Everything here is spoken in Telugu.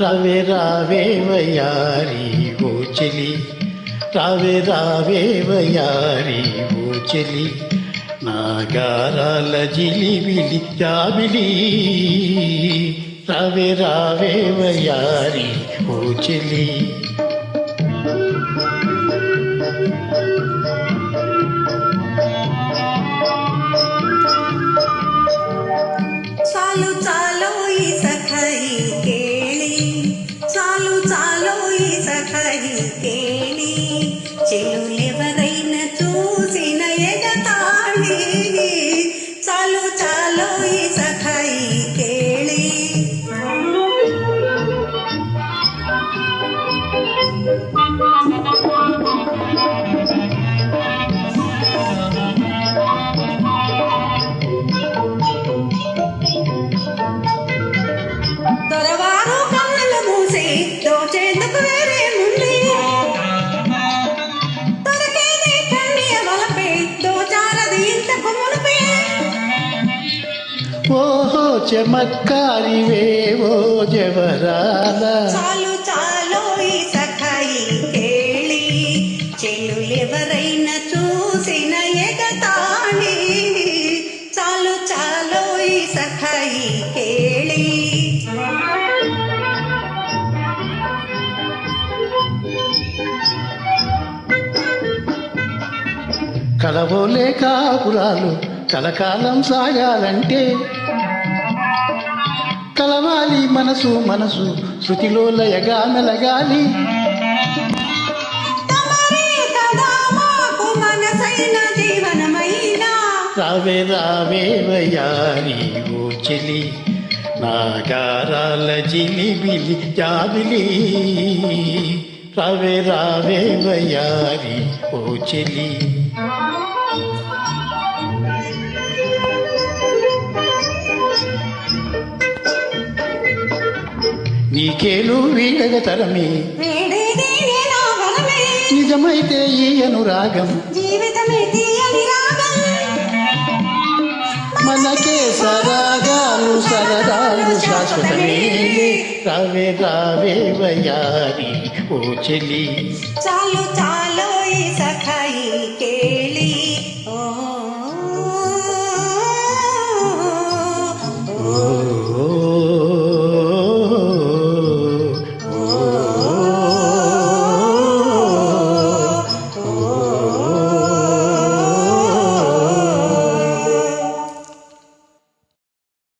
రావే రావే వయారి ఓ చెలి రావే రావే వయారి ఓ చెలి నాగారాల జిలిబిలి జాబిలి. రావే రావే వయారి ఓ చెలి Aloisa ఓహో చమత్కారివే ఓ జవరాల. చాలు చాలు ఈ సఖాయి కేళి చెల్లులెవరైనా చూసిన ఎగతాళి. చాలు చాలు ఈ సఖాయి కేళి. కలవోలే కాపురాలు కలకాలం సాగాలంటే కలవాలి మనసు మనసు శృతిలో లయగా మెలగాలి. రావే రావే వయారి ఓ చెలి నాగారాల జిలిబిలి జాబిలి. రావే రావే వయారి ఓ చెలి. నీకేలు వీడగ తరమే. నిజమైతే ఈ అనురాగం. మనకే సరాగాలు సరదాలు శాశ్వతమే. రావే రావే వయారి ఓ చెలి చాలు చాలు.